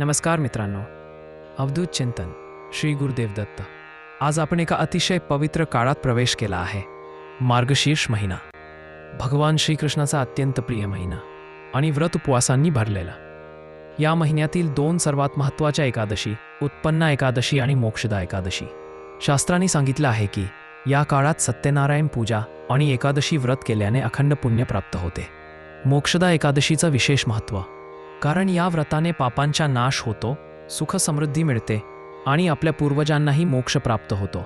नमस्कार मित्रांनो. अवधूत चिंतन श्री गुरुदेव दत्त. आज आपण एका अतिशय पवित्र काळात प्रवेश केला आहे. मार्गशीर्ष महिना. भगवान श्रीकृष्णाचा अत्यंत प्रिय महिना आणि व्रत उपवासांनी भरलेला. या महिन्यातील दोन सर्वात महत्त्वाच्या एकादशी उत्पन्ना एकादशी आणि मोक्षदा एकादशी. शास्त्रांनी सांगितलं आहे की या काळात सत्यनारायण पूजा आणि एकादशी व्रत केल्याने अखंड पुण्य प्राप्त होते. मोक्षदा एकादशीचं विशेष महत्त्व कारण या व्रताने पापांचा नाश होतो सुखसमृद्धी मिळते आणि आपल्या पूर्वजांनाही मोक्ष प्राप्त होतो.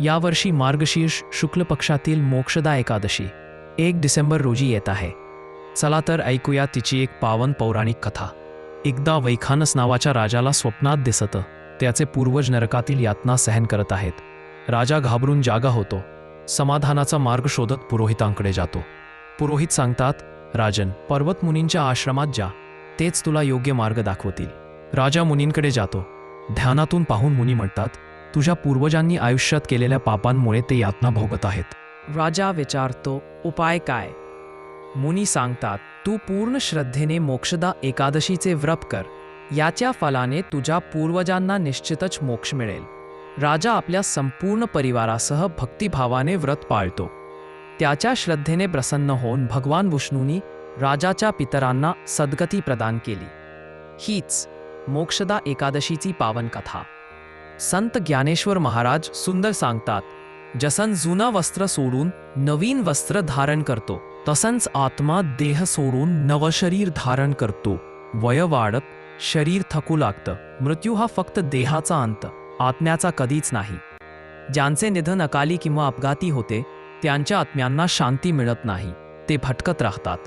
यावर्षी मार्गशीर्ष शुक्ल पक्षातील मोक्षदा एकादशी एक डिसेंबर रोजी येत आहे. चला तर ऐकूया तिची एक पावन पौराणिक कथा. एकदा वैखानस नावाच्या राजाला स्वप्नात दिसत त्याचे पूर्वज नरकातील यातना सहन करत आहेत. राजा घाबरून जागा होतो समाधानाचा मार्ग शोधत पुरोहितांकडे जातो. पुरोहित सांगतात राजन पर्वतमुनींच्या आश्रमात जा तेच तुला योग्य मार्ग दाखवतील. राजा मुनींकडे जातो. ध्यानातून पाहून मुनी म्हणतात तुझ्या पूर्वजांनी आयुष्यात केलेल्या पापांमुळे ते यातना भोगत आहेत. राजा विचारतो उपाय काय? मुनी सांगतात तू पूर्ण श्रद्धेने मोक्षदा एकादशीचे व्रप कर. याच्या फलाने तुझ्या पूर्वजांना निश्चितच मोक्ष मिळेल. राजा आपल्या संपूर्ण परिवारासह भक्तिभावाने व्रत पाळतो. त्याच्या श्रद्धेने प्रसन्न होऊन भगवान विष्णूंनी राजाच्या पितरांना सद्गती प्रदान केली. हीच मोक्षदा एकादशीची पावन कथा संत ज्ञानेश्वर महाराज सुंदर सांगतात जसन जुना वस्त्र सोडून नवीन वस्त्र धारण करतो तसंच आत्मा देह सोडून नवशरीर धारण करतो. वय वाढत शरीर थकू लागतं. मृत्यू हा फक्त देहाचा अंत आत्म्याचा कधीच नाही. ज्यांचे निधन अकाली किंवा अपघाती होते त्यांच्या आत्म्यांना शांती मिळत नाही. ते भटकत राहतात.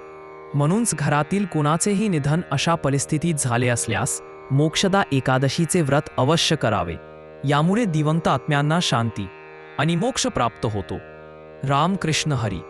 म्हणूनच घरातील कुणाचेही निधन अशा परिस्थितीत झाले असल्यास मोक्षदा एकादशीचे व्रत अवश्य करावे. यामुळे दिवंत आत्म्यांना शांती आणि मोक्ष प्राप्त होतो. रामकृष्ण हरी.